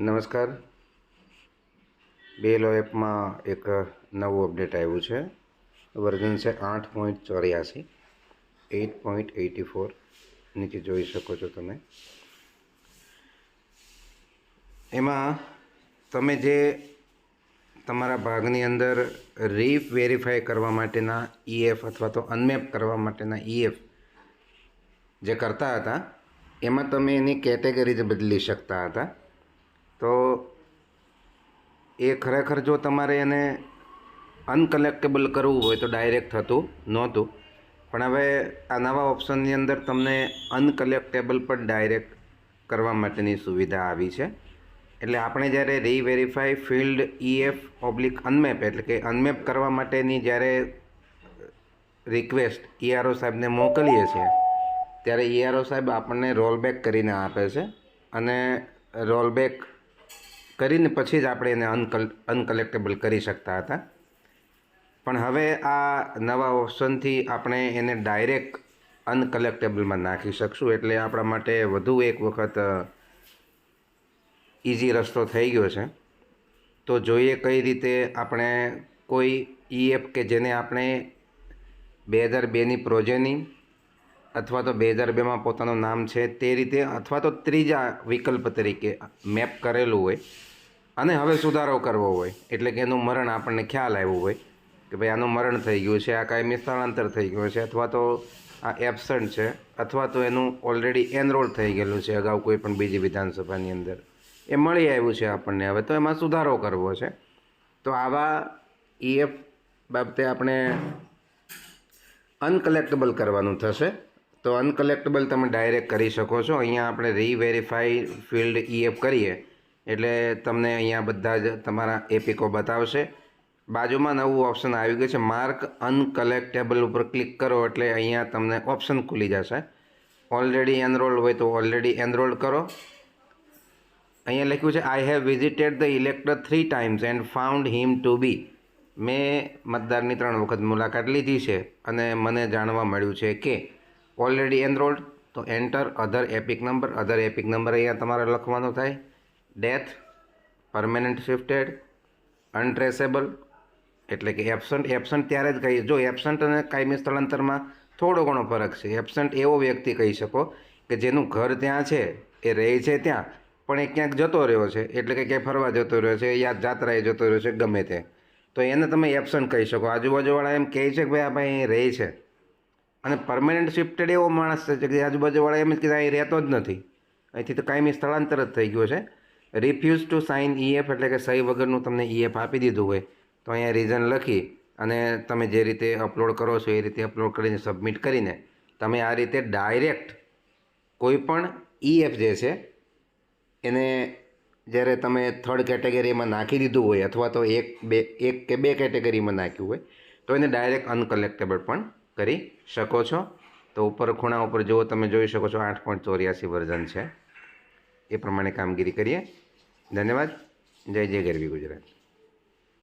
નમસ્કાર. બેલો એપમાં એક નવું અપડેટ આવ્યું છે. વર્ઝન છે આઠ પોઈન્ટ ચોર્યાસી એઇટ પોઈન્ટ એટી ફોર. નીચે જોઈ શકો છો તમે. એમાં તમે જે તમારા ભાગની અંદર રીફ વેરીફાઈ કરવા માટેના ઈએફ અથવા તો અનમેપ કરવા માટેના ઈએફ જે કરતા હતા, એમાં તમે એની કેટેગરી જ બદલી શકતા હતા. તો એ ખરેખર જો તમારે એને અનકલેક્ટેબલ કરવું હોય તો ડાયરેક્ટ થતું નહોતું. પણ હવે આ નવા ઓપ્શનની અંદર તમને અનકલેક્ટેબલ પણ ડાયરેક્ટ કરવા માટેની સુવિધા આવી છે. એટલે આપણે જ્યારે reverify field EF oblique unmap એટલે કે અનમેપ કરવા માટેની જ્યારે રિક્વેસ્ટ ઈઆરઓ સાહેબને મોકલીએ છીએ, ત્યારે ઈઆરઓ સાહેબ આપણને રોલબેક કરીને આપે છે. અને રોલબેક કરીને પછી જ આપણે એને અનકલ અનકલેક્ટેબલ કરી શકતા હતા. પણ હવે આ નવા ઓપ્શનથી આપણે એને ડાયરેક્ટ અનકલેક્ટેબલમાં નાખી શકશું. એટલે આપણા માટે વધુ એક વખત ઇઝી રસ્તો થઈ ગયો છે. તો જોઈએ કઈ રીતે આપણે કોઈ ઈએફ કે જેને આપણે બે હજાર બેની પ્રોજેની અથવા તો બે હજાર બેમાં પોતાનું નામ છે તે રીતે અથવા તો ત્રીજા વિકલ્પ તરીકે મેપ કરેલું હોય અને હવે સુધારો કરવો હોય. એટલે કે એનું મરણ આપણને ખ્યાલ આવ્યું હોય કે ભાઈ આનું મરણ થઈ ગયું છે, આ કાયમી સ્થળાંતર થઈ ગયું છે, અથવા તો આ એબસન્ટ છે, અથવા તો એનું ઓલરેડી એનરોલ થઈ ગયેલું છે અગાઉ કોઈ પણ બીજી વિધાનસભાની અંદર. એ મળી આવ્યું છે આપણને. હવે તો એમાં સુધારો કરવો છે. તો આવા ઈએફ બાબતે આપણે અનકલેક્ટેબલ કરવાનું થશે. તો અનકલેક્ટેબલ તમે ડાયરેક્ટ કરી શકો છો. અહીંયા આપણે રીવેરીફાઈ ફિલ્ડ ઈએફ કરીએ. એટલે તમને અહીંયા બધા જ તમારા એપિકો બતાવશે. બાજુમાં નવું ઓપ્શન આવી ગયું છે માર્ક અનકલેક્ટેબલ ઉપર ક્લિક કરો એટલે અહીંયા તમને ઓપ્શન ખુલી જશે. ઓલરેડી એનરોલ્ડ હોય તો ઓલરેડી એનરોલ્ડ કરો. અહીંયા લખ્યું છે I have visited the elector three times and found him to be મેં મતદારની ત્રણ વખત મુલાકાત લીધી છે અને મને જાણવા મળ્યું છે કે ઓલરેડી એનરોલ્ડ તો enter other EPIC number other EPIC number અહીંયા તમારે લખવાનો થાય. ડેથ પરમેનન્ટ શિફ્ટેડ અનટ્રેસેબલ એટલે કે એબસન્ટ એબસન્ટ ત્યારે જ કહીએ જો એબસન્ટ અને કાયમી સ્થળાંતરમાં થોડો ઘણો ફરક છે. એબસન્ટ એવો વ્યક્તિ કહી શકો કે જેનું ઘર ત્યાં છે, એ રહે છે ત્યાં, પણ એ ક્યાંક જતો રહ્યો છે, એટલે કે ક્યાંય ફરવા જતો રહ્યો છે, યા જાત્રાએ જતો રહ્યો છે, ગમે તે. તો એને તમે એબસન્ટ કહી શકો. આજુબાજુવાળા એમ કહે છે કે ભાઈ આ ભાઈ અહીં રહે છે. અને પરમેનન્ટ શિફ્ટેડ એવો માણસ છે કે આજુબાજુવાળા એમ જ કીધા, અહીં રહેતો જ નથી. અહીંથી તો કાયમી સ્થળાંતર જ થઈ ગયો છે. રિફ્યુઝ ટુ સાઇન ઈએફ એટલે કે સહી વગરનું તમને ઈએફ આપી દીધું હોય, તો અહીંયા રીઝન લખી અને તમે જે રીતે અપલોડ કરો છો એ રીતે અપલોડ કરીને સબમિટ કરીને તમે આ રીતે ડાયરેક્ટ કોઈ પણ ઈએફ જે છે, એને જ્યારે તમે થર્ડ કેટેગરીમાં નાખી દીધું હોય અથવા તો એક બે, એક કે બે કેટેગરીમાં નાખ્યું હોય, તો એને ડાયરેક્ટ અનકલેક્ટેબલ પણ કરી શકો છો. તો ઉપર ખૂણા ઉપર જુઓ, તમે જોઈ શકો છો આઠ પોઈન્ટ ચોર્યાસી વર્ઝન છે. એ પ્રમાણે કામગીરી કરીએ. ધન્યવાદ. જય જય ગરવી ગુજરાત.